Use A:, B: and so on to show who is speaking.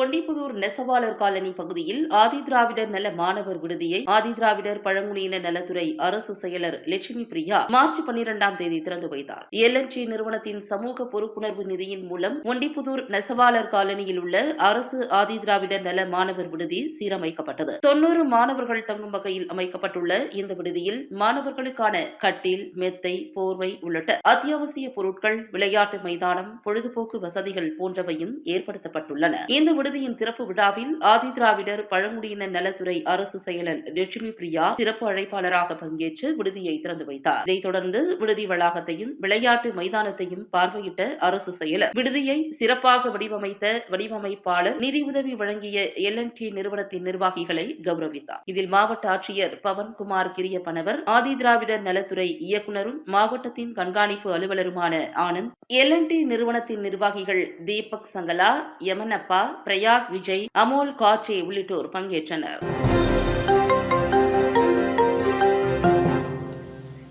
A: ஒண்டிப்புதூர் நெசவாளர் காலனி பகுதியில் ஆதிதிராவிடர் நல மாணவர் விடுதியை ஆதிதிராவிடர் பழங்குடியின நலத்துறை அரசு செயலர் லட்சுமி பிரியா மார்ச் பன்னிரெண்டாம் தேதி திறந்து வைத்தார். எல்என்ஜி நிறுவனத்தின் சமூக பொறுப்புணர்வு நிதியின் மூலம் ஒண்டிப்புதூர் நெசவாளர் காலனியில் உள்ள அரசு ஆதிதிராவிடர் நல மாணவர் விடுதி சீரமைக்கப்பட்டது. தொன்னூறு மாணவர்கள் தங்கும் வகையில் அமைக்கப்பட்டுள்ள இந்த விடுதியில் மாணவர்களுக்கான கட்டில் மெத்தை போர்வை உள்ளிட்ட அத்தியாவசிய பொருட்கள் விளையாட்டு மைதானம் பொழுதுபோக்கு வசதிகள் போன்றவையும் ஏற்படுத்தப்பட்டுள்ளன. இந்த விடுதியின் திறப்பு விழாவில் ஆதிதிராவிடர் பழங்குடியினர் நலத்துறை அரசு செயலர் லட்சுமி பிரியா சிறப்பு அழைப்பாளராக பங்கேற்று விடுதியை திறந்து வைத்தார். இதைத் தொடர்ந்து விடுதி வளாகத்தையும் விளையாட்டு மைதானத்தையும் பார்வையிட்ட அரசு செயலர் விடுதியை சிறப்பாக வடிவமைத்த வடிவமைப்பாளர் நிதி உதவி வழங்கிய எல் என் டி நிறுவனத்தின் நிர்வாகிகளை கௌரவித்தார். இதில் மாவட்ட ஆட்சியர் பவன்குமார் கிரியப்பனவர் ஆதி திராவிடர் நலத்துறை இயக்குநரும் மாவட்டத்தின் கண்காணிப்பு அலுவலருமான ஆனந்த் எல் என் டி நிறுவனத்தின் நிர்வாகிகள் தீபக் சங்கலா யமனப்பா பிரயாக் விஜய் அமோல் காட்சே உள்ளிட்டோர் பங்கேற்றனர்.